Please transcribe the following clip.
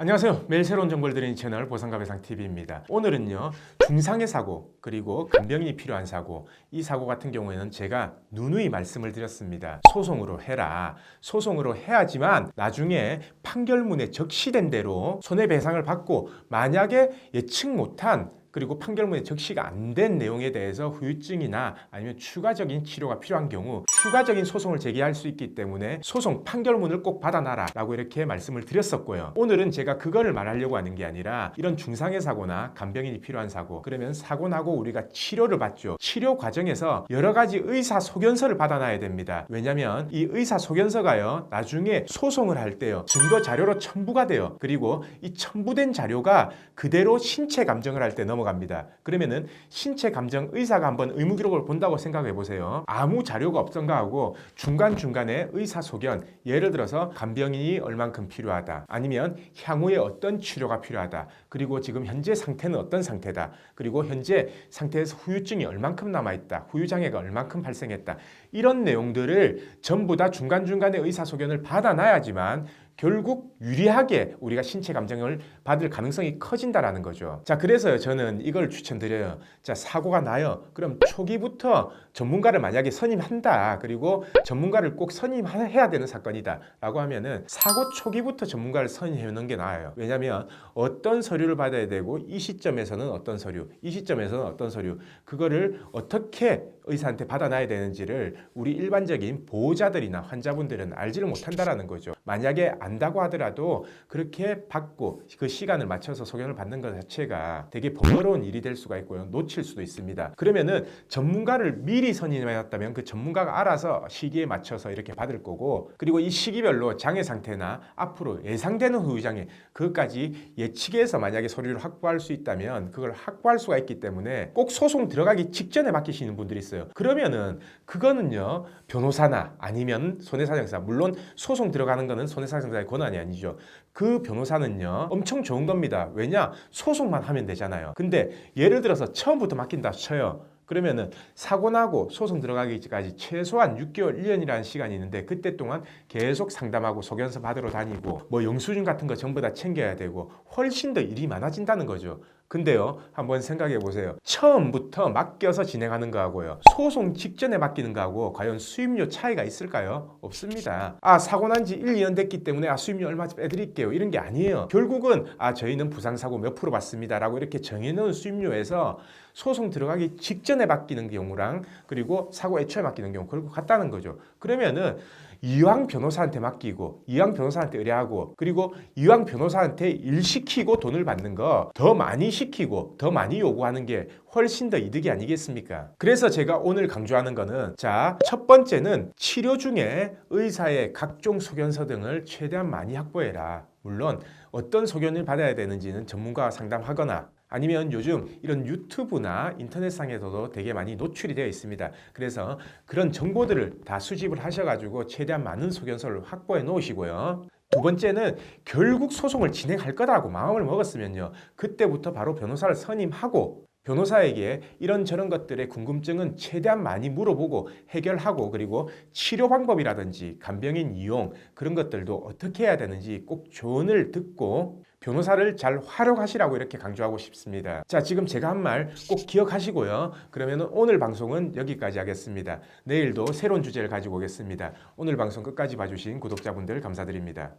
안녕하세요. 매일 새로운 정보를 드리는 채널 보상가배상 TV입니다. 오늘은요 중상의 사고 그리고 간병인이 필요한 사고 이 사고 같은 경우에는 제가 누누이 말씀을 드렸습니다. 소송으로 해라. 소송으로 해야지만 나중에 판결문에 적시된 대로 손해배상을 받고 만약에 예측 못한 그리고 판결문에 적시가 안 된 내용에 대해서 후유증이나 아니면 추가적인 치료가 필요한 경우 추가적인 소송을 제기할 수 있기 때문에 소송 판결문을 꼭 받아놔라 라고 이렇게 말씀을 드렸었고요. 오늘은 제가 그거를 말하려고 하는 게 아니라 이런 중상의 사고나 간병인이 필요한 사고 그러면 사고 나고 우리가 치료를 받죠. 치료 과정에서 여러 가지 의사 소견서를 받아놔야 됩니다. 왜냐하면 이 의사 소견서가요 나중에 소송을 할 때요 증거 자료로 첨부가 돼요. 그리고 이 첨부된 자료가 그대로 신체 감정을 할 때 넘어 갑니다. 그러면은 신체 감정 의사가 한번 의무 기록을 본다고 생각해 보세요. 아무 자료가 없던가 하고 중간 중간에 의사 소견 예를 들어서 간병인이 얼만큼 필요하다 아니면 향후에 어떤 치료가 필요하다 그리고 지금 현재 상태는 어떤 상태다 그리고 현재 상태에서 후유증이 얼만큼 남아 있다 후유 장애가 얼만큼 발생했다 이런 내용들을 전부 다 중간 중간에 의사 소견을 받아놔야지만 결국 유리하게 우리가 신체 감정을 받을 가능성이 커진다라는 거죠. 자, 그래서요, 저는 이걸 추천드려요. 자, 사고가 나요. 그럼 초기부터 전문가를 만약에 선임한다. 그리고 전문가를 꼭 선임해야 되는 사건이다. 라고 하면은 사고 초기부터 전문가를 선임해 놓는 게 나아요. 왜냐면 어떤 서류를 받아야 되고 이 시점에서는 어떤 서류, 이 시점에서는 어떤 서류, 그거를 어떻게 의사한테 받아놔야 되는지를 우리 일반적인 보호자들이나 환자분들은 알지를 못한다라는 거죠. 만약에 안 다고 하더라도 그렇게 받고 그 시간을 맞춰서 소견을 받는 것 자체가 되게 번거로운 일이 될 수가 있고요. 놓칠 수도 있습니다. 그러면은 전문가를 미리 선임해놨다면 그 전문가가 알아서 시기에 맞춰서 이렇게 받을 거고 그리고 이 시기별로 장애 상태나 앞으로 예상되는 후유장애 그것까지 예측해서 만약에 서류를 확보할 수 있다면 그걸 확보할 수가 있기 때문에 꼭 소송 들어가기 직전에 맡기시는 분들이 있어요. 그러면은 그거는요 변호사나 아니면 손해사정사 물론 소송 들어가는 거는 손해사정 사의 권한이 아니죠. 그 변호사는요 엄청 좋은 겁니다. 왜냐 소송만 하면 되잖아요. 근데 예를 들어서 처음부터 맡긴다 쳐요. 그러면은 사고 나고 소송 들어가기까지 최소한 6개월, 1년이라는 시간이 있는데 그때 동안 계속 상담하고 소견서 받으러 다니고 뭐 영수증 같은 거 전부 다 챙겨야 되고 훨씬 더 일이 많아진다는 거죠. 근데요, 한번 생각해 보세요. 처음부터 맡겨서 진행하는 거하고요. 소송 직전에 맡기는 거하고 과연 수임료 차이가 있을까요? 없습니다. 아, 사고 난 지 1, 2년 됐기 때문에 아, 수임료 얼마 빼드릴게요. 이런 게 아니에요. 결국은 아, 저희는 부상사고 몇 프로 받습니다. 라고 이렇게 정해놓은 수임료에서 소송 들어가기 직전에 맡기는 경우랑 그리고 사고 애초에 맡기는 경우 그리고 같다는 거죠. 그러면은 이왕 변호사한테 맡기고 이왕 변호사한테 의뢰하고 그리고 이왕 변호사한테 일 시키고 돈을 받는 거 더 많이 시키고 더 많이 요구하는 게 훨씬 더 이득이 아니겠습니까? 그래서 제가 오늘 강조하는 거는 자, 첫 번째는 치료 중에 의사의 각종 소견서 등을 최대한 많이 확보해라. 물론 어떤 소견을 받아야 되는지는 전문가와 상담하거나 아니면 요즘 이런 유튜브나 인터넷상에서도 되게 많이 노출이 되어 있습니다. 그래서 그런 정보들을 다 수집을 하셔가지고 최대한 많은 소견서를 확보해 놓으시고요. 두 번째는 결국 소송을 진행할 거다라고 마음을 먹었으면요. 그때부터 바로 변호사를 선임하고 변호사에게 이런저런 것들의 궁금증은 최대한 많이 물어보고 해결하고 그리고 치료 방법이라든지 간병인 이용 그런 것들도 어떻게 해야 되는지 꼭 조언을 듣고 변호사를 잘 활용하시라고 이렇게 강조하고 싶습니다. 자, 지금 제가 한 말 꼭 기억하시고요. 그러면 오늘 방송은 여기까지 하겠습니다. 내일도 새로운 주제를 가지고 오겠습니다. 오늘 방송 끝까지 봐주신 구독자분들 감사드립니다.